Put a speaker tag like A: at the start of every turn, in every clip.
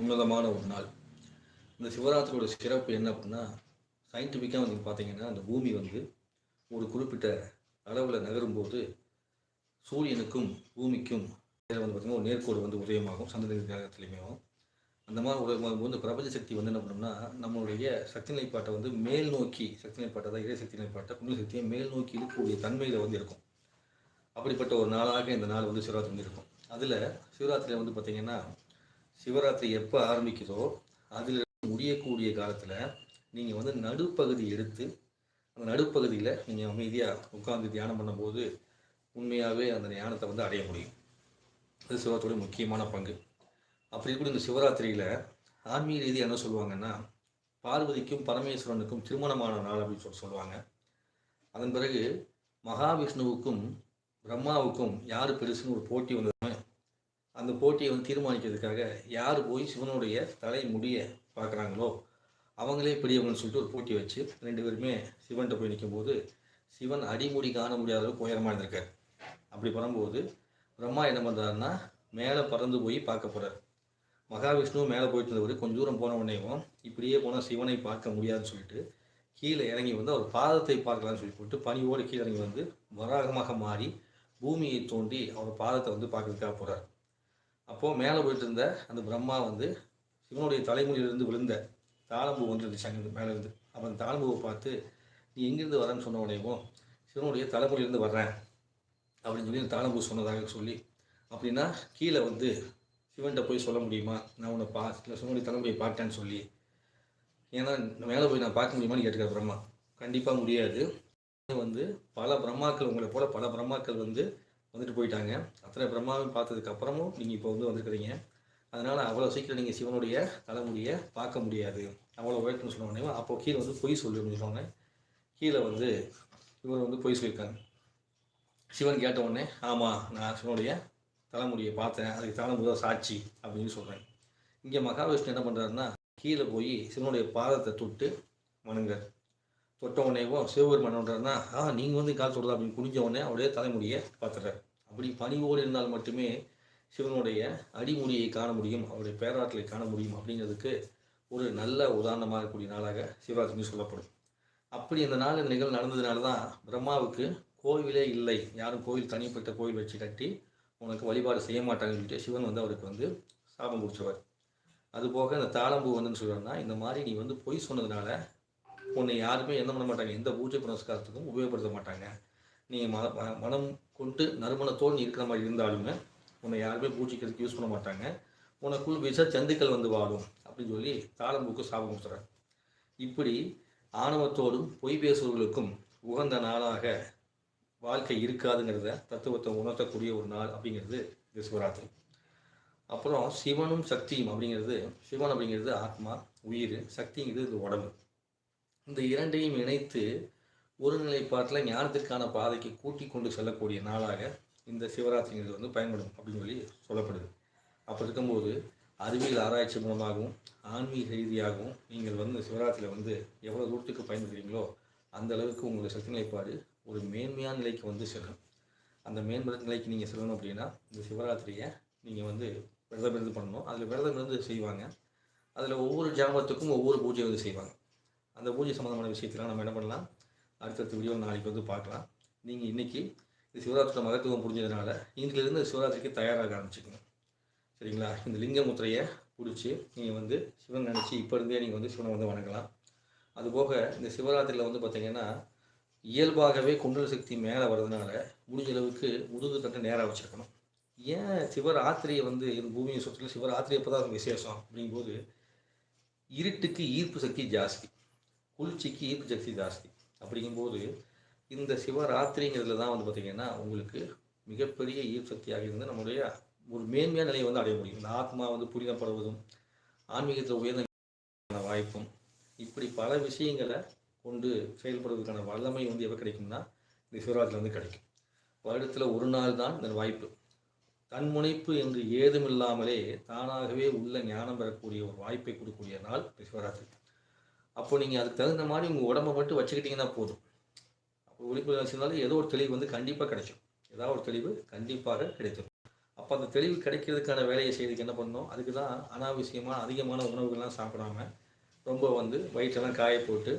A: உன்னதமான ஒரு நாள். இந்த சிவராத்திரியோட சிறப்பு என்ன அப்படின்னா சயின்டிஃபிக்காக வந்து பார்த்தீங்கன்னா அந்த பூமி வந்து ஒரு குறிப்பிட்ட அளவில் நகரும்போது சூரியனுக்கும் பூமிக்கும் வந்து பார்த்திங்கன்னா ஒரு நேர்கோடு வந்து உதயமாகும் சந்திர கிரகத்துலையுமே. அந்த மாதிரி உதயமாகும் போது பிரபஞ்ச சக்தி வந்து என்ன பண்ணோம்னா நம்மளுடைய சக்தி நிலைப்பாட்டை வந்து மேல் நோக்கி சக்தி நிலைப்பாட்டை தான் இறை சக்தி நிலைப்பாட்டை குண்டு சக்தியை மேல் நோக்கி இருக்கக்கூடிய தன்மையில் வந்து இருக்கும். அப்படிப்பட்ட ஒரு நாளாக இந்த நாள் வந்து சிவராத்திரி வந்து இருக்கும். அதில் சிவராத்திரியில் வந்து பார்த்திங்கன்னா சிவராத்திரி எப்போ ஆரம்பிக்குதோ அதில் முடியக்கூடிய காலத்தில் நீங்கள் வந்து நடுப்பகுதி எடுத்து அந்த நடுப்பகுதியில் நீங்கள் அமைதியாக உட்கார்ந்து தியானம் பண்ணும்போது உண்மையாகவே அந்த ஞானத்தை வந்து அடைய முடியும். அது சிவராத்திரியோட முக்கியமான பங்கு. அப்படி கூட இந்த சிவராத்திரியில் ஆன்மீக ரீதியாக என்ன சொல்லுவாங்கன்னா பார்வதிக்கும் பரமேஸ்வரனுக்கும் திருமணமான நாள் அப்படின்னு சொல்லி சொல்லுவாங்க. அதன் பிறகு மகாவிஷ்ணுவுக்கும் பிரம்மாவுக்கும் யார் பெருசுன்னு ஒரு போட்டி வந்ததுமே அந்த போட்டியை வந்து தீர்மானிக்கிறதுக்காக யார் போய் சிவனுடைய தலை முடிய பார்க்குறாங்களோ அவங்களே பெரியவங்கன்னு சொல்லிட்டு ஒரு போட்டி வச்சு ரெண்டு பேருமே சிவன்கிட்ட போய் நிற்கும்போது சிவன் அடிமுடி காண முடியாத அளவுக்கு உயரமாக இருந்திருக்கார். அப்படி வரும்போது பிரம்மா என்ன பண்ணுறாருன்னா மேலே பறந்து போய் பார்க்க போகிறார் மகாவிஷ்ணு மேலே போயிட்டு இருந்தவர் கொஞ்சம் தூரம் போன உடனேவும் இப்படியே போனால் சிவனை பார்க்க முடியாதுன்னு சொல்லிட்டு கீழே இறங்கி வந்து அவர் பாதத்தை பார்க்கலாம்னு சொல்லி போட்டு பனியோடு கீழே இறங்கி வந்து வராகமாக மாறி பூமியை தோண்டி அவர் பாதத்தை வந்து பார்க்கறதுக்காக போகிறார் அப்போது மேலே போயிட்டு இருந்த அந்த பிரம்மா வந்து சிவனுடைய தலைமுடியிலிருந்து விழுந்த தாளம்பூ வந்துருந்துச்சு அங்கே மேலே இருந்து. அப்போ அந்த தாளம்பூவை பார்த்து நீ எங்கேருந்து வரேன்னு சொன்ன உடனேவும் சிவனுடைய தலைமுறையிலேருந்து வர்றேன். அப்படின்னு சொல்லி அந்த தாளம்பூ சொன்னதாக சொல்லி அப்படின்னா கீழே வந்து சிவன்கிட்ட போய் சொல்ல முடியுமா? நான் உன்னை பா இல்லை சிவனுடைய தலைமுறையை பார்த்தேன்னு சொல்லி. ஏன்னா மேலே போய் நான் பார்க்க முடியுமான்னு கேட்டுக்கிற பிரம்மா. கண்டிப்பாக முடியாது. வந்து பல பிரம்மாக்கள் உங்களை போல் பல பிரம்மாக்கள் வந்து வந்துட்டு போயிட்டாங்க. அத்தனை பிரம்மாவையும் பார்த்ததுக்கு அப்புறமும் நீங்கள் இப்போ வந்து வந்திருக்கிறீங்க. அதனால் அவ்வளோ சீக்கிரம் நீங்கள் சிவனுடைய தலைமுடியை பார்க்க முடியாது. அவ்வளோ உயரத்துன்னு சொன்ன உடனே அப்போ கீழே வந்து பொய் சொல்லு அப்படின்னு கீழே வந்து இவர் வந்து பொய் சொல்லியிருக்காங்க சிவன் கேட்ட உடனே ஆமாம் நான் சிவனுடைய தலைமுடியை பார்த்தேன். அதுக்கு தலைமுடி சாட்சி அப்படின்னு சொல்கிறேன் இங்கே மகாவிஷ்ணு என்ன பண்ணுறாருன்னா கீழே போய் சிவனுடைய பாதத்தை தொட்டு வணங்குறார். தொட்ட உடனேவும் சிவபெருமான் பண்ணுறாருன்னா ஆ நீங்கள் வந்து கால் சொல்கிறதா அப்படின்னு குனிஞ்ச உடனே அவருடைய தலைமுடியை பார்த்துறாரு அப்படி பணிவோடு இருந்தால் மட்டுமே சிவனுடைய அடிமுடியை காண முடியும் அவருடைய பேராற்றலை காண முடியும் அப்படிங்கிறதுக்கு ஒரு நல்ல உதாரணமாக இருக்கக்கூடிய நாளாக சிவராத்திரி சொல்லப்படும். அப்படி அந்த நாள் இந்த நிகழ்வு நடந்ததுனால தான் பிரம்மாவுக்கு கோவிலே இல்லை. யாரும் கோவில் தனிப்பட்ட கோவில் வச்சு கட்டி உனக்கு வழிபாடு செய்ய மாட்டாங்கன்னு சொல்லிட்டு சிவன் வந்து அவருக்கு வந்து சாபம் கொடுத்துருவார் அதுபோக இந்த தாளம்பூ வந்துன்னு சொல்கிறேன்னா இந்த மாதிரி நீ வந்து பொய் சொன்னதுனால உன்னை யாருமே என்ன பண்ண மாட்டாங்க. எந்த பூஜை புனஸ்காரத்துக்கும் உபயோகப்படுத்த மாட்டாங்க. நீ ம மனம் கொண்டு நறுமணத்தோடு நீ இருக்கிற மாதிரி இருந்தாலுமே உன்னை யாருமே பூஜைக்கிறதுக்கு யூஸ் பண்ண மாட்டாங்க. உனக்குள் விஷ ஜந்துக்கள் வந்து வாழும் அப்படின்னு சொல்லி தாளம்பூக்கு சாபம் கொடுத்துறாரு. இப்படி ஆணவத்தோடும் பொய் பேசுபவர்களுக்கும் உகந்த நாளாக வாழ்க்கை இருக்காதுங்கிறத தத்துவத்தை உணர்த்தக்கூடிய ஒரு நாள் அப்படிங்கிறது இந்த சிவராத்திரி. அப்புறம் சிவனும் சக்தியும் அப்படிங்கிறது சிவன் அப்படிங்கிறது ஆத்மா உயிர் சக்திங்கிறது இது உடம்பு. இந்த இரண்டையும் இணைத்து ஒரு நிலைப்பாட்டில் ஞானத்திற்கான பாதைக்கு கூட்டி கொண்டு செல்லக்கூடிய நாளாக இந்த சிவராத்திரிங்கிறது வந்து பயன்படும் அப்படின்னு சொல்லி சொல்லப்படுது. அப்போ இருக்கும்போது அறிவியல் ஆராய்ச்சி மூலமாகவும் ஆன்மீக ரீதியாகவும் நீங்கள் வந்து சிவராத்திரியில் வந்து எவ்வளோ தூரத்துக்கு பயன்படுத்துகிறீங்களோ அந்த அளவுக்கு உங்களுடைய சக்தி நிலைப்பாடு ஒரு மேன்மையான நிலைக்கு வந்து செல்லும். அந்த மேம்பட்ட நிலைக்கு நீங்கள் செல்லணும் அப்படின்னா இந்த சிவராத்திரியை நீங்கள் வந்து விரதம் இருந்து பண்ணணும். அதில் விரதம் இருந்து செய்வாங்க. அதில் ஒவ்வொரு ஜாமத்துக்கும் ஒவ்வொரு பூஜை வந்து செய்வாங்க. அந்த பூஜை சம்மந்தமான விஷயத்தெல்லாம் நம்ம என்ன பண்ணலாம்? அடுத்தடுத்த வீடியோ நாளைக்கு வந்து பார்க்கலாம். நீங்கள் இன்றைக்கி இந்த சிவராத்திரியில் மகத்துவம் புரிஞ்சதுனால இன்றிலிருந்து சிவராத்திரிக்கு தயாராக ஆரம்பிச்சுக்கணும் சரிங்களா? இந்த லிங்க முத்திரையை பிடிச்சி நீங்கள் வந்து சிவன் நினச்சி இப்போ இருந்தே நீங்கள் வந்து சிவனை வந்து வணங்கலாம். அதுபோக இந்த சிவராத்திரியில் வந்து பார்த்தீங்கன்னா இயல்பாகவே குண்டல் சக்தி மேலே வர்றதுனால முடிஞ்ச அளவுக்கு முதுகு தட்டை நேராக வச்சுருக்கணும். ஏன் சிவராத்திரியை வந்து இந்த பூமியை சுற்றிலும் சிவராத்திரி அப்போ தான் விசேஷம் அப்படிங்கும்போது இருட்டுக்கு ஈர்ப்பு சக்தி ஜாஸ்தி குளிர்ச்சிக்கு ஈர்ப்பு சக்தி ஜாஸ்தி. அப்படிங்கும்போது இந்த சிவராத்திரிங்கிறதுல தான் வந்து பார்த்திங்கன்னா உங்களுக்கு மிகப்பெரிய ஈர்சக்தியாக இருந்து நம்முடைய ஒரு மேன்மையான நிலையை வந்து அடைய முடியும். இந்த ஆத்மா வந்து புரிதப்படுவதும் ஆன்மீகத்தில் உயர்ந்த வாய்ப்பும் இப்படி பல விஷயங்களை கொண்டு செயல்படுவதற்கான வல்லமை வந்து எப்போ கிடைக்கும்னா இந்த சிவராத்திரி வந்து கிடைக்கும். வருடத்தில் ஒரு நாள் தான் இந்த வாய்ப்பு. தன்முனைப்பு என்று ஏதுமில்லாமலே தானாகவே உள்ள ஞானம் பெறக்கூடிய ஒரு வாய்ப்பை கொடுக்கக்கூடிய நாள் இந்த சிவராத்திரி. அப்போ நீங்கள் அதுக்கு தகுந்த மாதிரி உங்கள் உடம்பை மட்டும் வச்சுக்கிட்டிங்கன்னா போதும். அப்போ விழிப்புணர்வு வச்சிருந்தாலும் ஏதோ ஒரு தெளிவு வந்து கண்டிப்பாக கிடைக்கும் ஏதாவது ஒரு தெளிவு கண்டிப்பாக கிடைக்கும் அப்போ அந்த தெளிவு கிடைக்கிறதுக்கான வேலையை செய்யறதுக்கு என்ன பண்ணணும்? அதுக்கு தான் அனாவசியமான அதிகமான உணவுகள்லாம் சாப்பிடாம ரொம்ப வந்து வயிற்றெல்லாம் காய போட்டு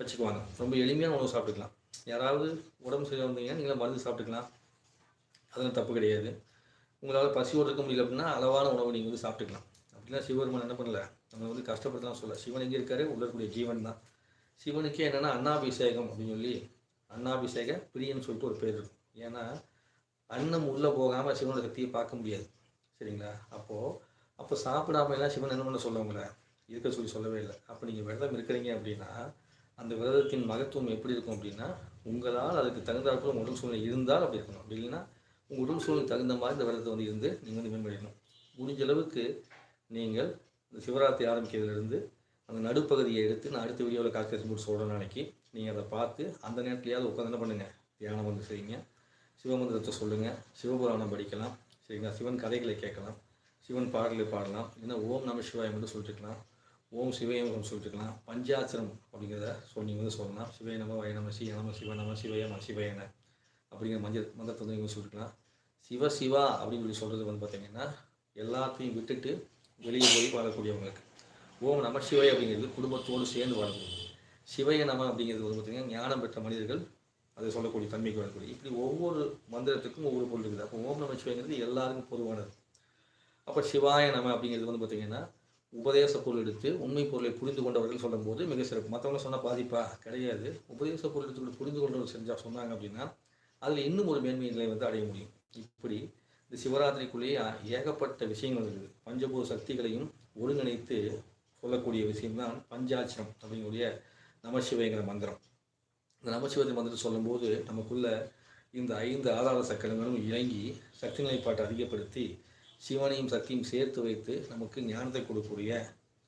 A: வச்சுக்குவாங்க. ரொம்ப எளிமையான உணவு சாப்பிட்டுக்கலாம். யாராவது உடம்பு சரியாக வந்தீங்கன்னா நீங்களும் மருந்து சாப்பிட்டுக்கலாம். அதெல்லாம் தப்பு கிடையாது. உங்களால் பசியோடு இருக்க முடியல அப்படின்னா அளவான உணவு நீங்கள் வந்து சாப்பிட்டுக்கலாம். ஏன்னா சிவபெருமான் என்ன பண்ணல? நம்ம வந்து கஷ்டப்படுத்தலாம் சொல்ல. சிவன் எங்கே இருக்காரு? உள்ளக்கூடிய ஜீவன் தான். சிவனுக்கே என்னென்னா அன்னாபிஷேகம் அப்படின்னு சொல்லி அன்னாபிஷேக பிரியன்னு சொல்லிட்டு ஒரு பேர் இருக்கும். ஏன்னா அன்னம் உள்ளே போகாமல் சிவனோட சக்தியை பார்க்க முடியாது. சரிங்களா? அப்போது அப்போ சாப்பிடாம எல்லாம் சிவன் என்ன பண்ண சொல்ல இருக்க சொல்லி சொல்லவே இல்லை. அப்போ நீங்கள் விரதம் இருக்கிறீங்க அப்படின்னா அந்த விரதத்தின் மகத்துவம் எப்படி இருக்கும் அப்படின்னா உங்களால் அதுக்கு தகுந்தாற்போல் உங்கள் உடல் சூழ்நிலை இருந்தால் அப்படி இருக்கணும். அப்படி இல்லைன்னா உங்கள் உடல் சூழ்நிலை தகுந்த மாதிரி இந்த விரதத்தை வந்து இருந்து நீங்கள் வந்து மேம்படணும் முடிஞ்ச அளவுக்கு நீங்கள் இந்த சிவராத்திரி ஆரம்பிக்கிறதுலேருந்து அந்த நடுப்பகுதியை எடுத்து நான் அடுத்த வீடியோவில் கால்குலேஷன் போட்டு சொல்கிறேன் நாளைக்கு நீங்கள் அதை பார்த்து அந்த நேரத்துலையாவது உட்காந்து என்ன பண்ணுங்கள் தியானம் வந்து செய்யுங்க. சிவமந்திரத்தை சொல்லுங்கள் சிவபுராணம் படிக்கலாம். சரிங்களா? சிவன் கதைகளை கேட்கலாம். சிவன் பாடல்களை பாடலாம். இல்லைன்னா ஓம் நம சிவாயம் வந்து சொல்லிட்டுக்கலாம் ஓம் சிவயம் சொல்லிட்டுக்கலாம் பஞ்சாட்சரம் அப்படிங்கிறத சொல்லி நீங்கள் வந்து சொல்லலாம். சிவய நம வய நம சிவ நம சிவ நம சிவயம சிவயன அப்படிங்கிற மஞ்சள் மந்திரத்தை வந்து நீங்கள் சொல்லிக்கலாம் சிவ சிவா அப்படின்னு சொல்லி சொல்கிறது வந்து பார்த்திங்கன்னா எல்லாத்தையும் விட்டுட்டு வெளியே போய் வாழக்கூடியவங்களுக்கு ஓம் நம சிவை அப்படிங்கிறது குடும்பத்தோடு சேர்ந்து வாழக்கூடிய சிவய நம அப்படிங்கிறது வந்து பார்த்திங்கன்னா ஞானம் பெற்ற மனிதர்கள் அதை சொல்லக்கூடிய தன்மைக்கு வரக்கூடிய இப்படி ஒவ்வொரு மந்திரத்துக்கும் ஒவ்வொரு பொருள் இருக்குது. அப்போ ஓம் நம சிவங்கிறது எல்லாருக்கும் பொதுவானது. அப்போ சிவாய நம அப்படிங்கிறது வந்து பார்த்திங்கன்னா உபதேச பொருள் எடுத்து உண்மை பொருளை புரிந்து கொண்டவர்கள் சொல்லும்போது மிக சிறப்பு. மற்றவங்க சொன்னால் பாதிப்பா? கிடையாது. உபதேச பொருள் எடுத்து புரிந்து கொண்டவர்கள் செஞ்சால் சொன்னாங்க அப்படின்னா அதில் இன்னும் ஒரு மேன்மை நிலை வந்து அடைய முடியும். இப்படி இந்த சிவராத்திரிக்குள்ளேயே ஏகப்பட்ட விஷயங்கள் இருக்குது. பஞ்சபூத சக்திகளையும் ஒருங்கிணைத்து சொல்லக்கூடிய விஷயம்தான் பஞ்சாட்சரம் அப்படிங்கக்கூடிய நமசிவைங்கிற மந்திரம். இந்த நமசிவத்தை மந்திரம் சொல்லும்போது நமக்குள்ள இந்த ஐந்து ஆதார சக்கரங்களும் இறங்கி சக்தி நிலைப்பாட்டை அதிகப்படுத்தி சிவனையும் சக்தியும் சேர்த்து வைத்து நமக்கு ஞானத்தை கொடுக்கக்கூடிய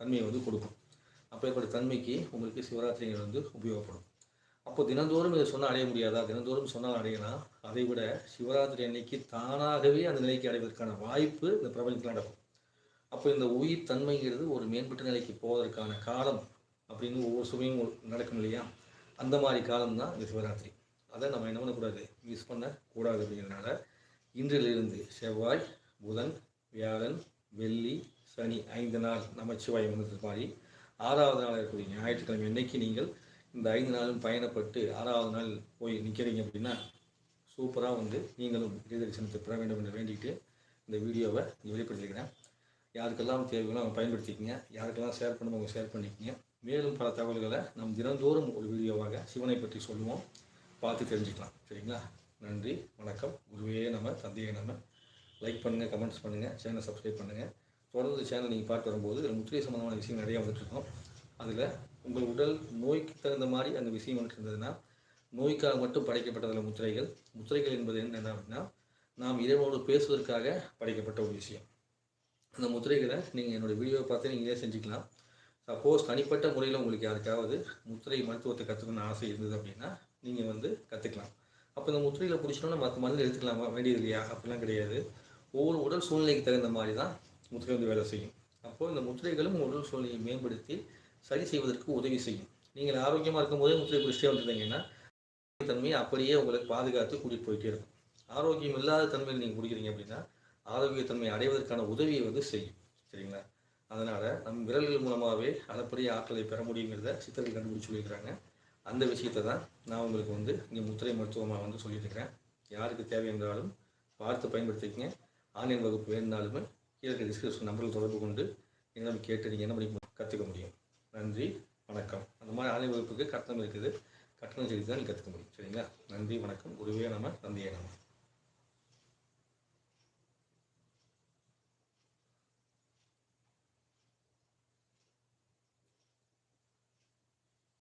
A: தன்மையை வந்து கொடுக்கும். அப்பேற்பட்ட தன்மைக்கு உங்களுக்கு சிவராத்திரிகள் வந்து உபயோகப்படும். அப்போ தினந்தோறும் இதை சொன்னால் அடைய முடியாதா? தினந்தோறும் சொன்னால் அடையலாம் அதை விட சிவராத்திரி அன்னைக்கு தானாகவே அந்த நிலைக்கு அடைவதற்கான வாய்ப்பு இந்த பிரபஞ்சத்தில் நடக்கும். அப்போ இந்த உயிர் தன்மைங்கிறது ஒரு மேம்பட்ட நிலைக்கு போவதற்கான காலம் அப்படின்னு ஒவ்வொரு சுமையும் நடக்கும் இல்லையா? அந்த மாதிரி காலம் தான் இந்த சிவராத்திரி. அதை நம்ம என்ன பண்ணக்கூடாது? மிஸ் பண்ணக்கூடாது அப்படிங்கிறதுனால இன்றிலிருந்து செவ்வாய் புதன் வியாழன் வெள்ளி சனி ஐந்து நாள் நமச்சிவாயம் வந்தது மாதிரி ஆறாவது நாள் இருக்கக்கூடிய ஞாயிற்றுக்கிழமை என்னைக்கு நீங்கள் இந்த ஐந்து நாளும் பயணப்பட்டு ஆறாவது நாள் போய் நிற்கிறீங்க அப்படின்னா சூப்பராக வந்து நீங்களும் தரிசனத்தை பெற வேண்டும் என்று வேண்டிட்டு இந்த வீடியோவை வெளிப்படுத்திக்கிறேன் யாருக்கெல்லாம் தேவைகளோ அவங்க பயன்படுத்திக்கங்க. யாருக்கெல்லாம் ஷேர் பண்ணணும் அவங்க ஷேர் பண்ணிக்கங்க. மேலும் பல தகவல்களை நம் தினந்தோறும் ஒரு வீடியோவாக சிவனை பற்றி சொல்லுவோம். பார்த்து தெரிஞ்சுக்கலாம். சரிங்களா? நன்றி வணக்கம். குருவே நம்ம தந்தையை நம்ம லைக் பண்ணுங்கள் கமெண்ட்ஸ் பண்ணுங்கள் சேனலை சப்ஸ்கிரைப் பண்ணுங்கள் தொடர்ந்து சேனல் நீங்கள் பார்த்து வரும்போது இதில் சம்மந்தமான விஷயம் நிறையா வந்துட்டுருக்கோம் அதில் உங்கள் உடல் நோய்க்கு தகுந்த மாதிரி அந்த விஷயம் வந்துட்டு இருந்ததுன்னா நோய்க்காக மட்டும் படைக்கப்பட்டதில் முத்திரைகள். முத்திரைகள் என்பது என்ன அப்படின்னா நாம் இறைவனோடு பேசுவதற்காக படைக்கப்பட்ட ஒரு விஷயம். அந்த முத்திரைகளை நீங்கள் என்னோடய வீடியோவை பார்த்து நீங்களே செஞ்சுக்கலாம். சப்போஸ் தனிப்பட்ட முறையில் உங்களுக்கு யாருக்காவது முத்திரை மருத்துவத்தை கற்றுக்கணும்னு ஆசை இருந்தது அப்படின்னா நீங்கள் வந்து கற்றுக்கலாம் அப்போ இந்த முத்திரையில் பிடிச்சோன்னா மற்ற மருந்து எடுத்துக்கலாமா. வேண்டியது இல்லையா அப்படிலாம் கிடையாது. ஒவ்வொரு உடல் சூழ்நிலைக்கு தகுந்த மாதிரி தான் முத்திரை வந்து வேலை செய்யும். அப்போது இந்த முத்திரைகளும் உடல் சூழ்நிலையை மேம்படுத்தி சரி செய்வதற்கு உதவி செய்யும். நீங்கள் ஆரோக்கியமாக இருக்கும்போதே முத்திரை பிடிச்சே வந்துருந்தீங்கன்னா தன்மையை அப்படியே உங்களுக்கு பாதுகாத்து கூட்டிகிட்டு போயிட்டே இருக்கும். ஆரோக்கியம் இல்லாத தன்மையில் நீங்கள் குடிக்கிறீங்க அப்படின்னா ஆரோக்கியத்தன்மை அடைவதற்கான உதவியை வந்து செய்யும். சரிங்களா? அதனால் நம் விரல்கள் மூலமாகவே அளப்பரிய ஆற்றலை பெற முடியுங்கிறத சித்தர்கள் கண்டுபிடிச்சி சொல்லியிருக்கிறாங்க. அந்த விஷயத்தை தான் நான் உங்களுக்கு வந்து இங்கே முத்திரை மருத்துவமாக வந்து சொல்லியிருக்கிறேன். யாருக்கு தேவை என்றாலும் பார்த்து பயன்படுத்திக்கங்க. ஆன்லைன் வகுப்பு வேணுனாலுமே கீழே டிஸ்கிரிப்ஷன் நம்பரில் தொடர்பு கொண்டு என்ன கேட்டு நீங்கள் என்ன பண்ணி கற்றுக்க முடியும். நன்றி வணக்கம். அந்த மாதிரி ஆலய வகுப்புக்கு கட்டணம் இருக்குது. கட்டணம் செலுத்தி தான் கற்றுக்க முடியும். சரிங்களா? நன்றி வணக்கம். குருவே நம்ம நந்தியே நம்ம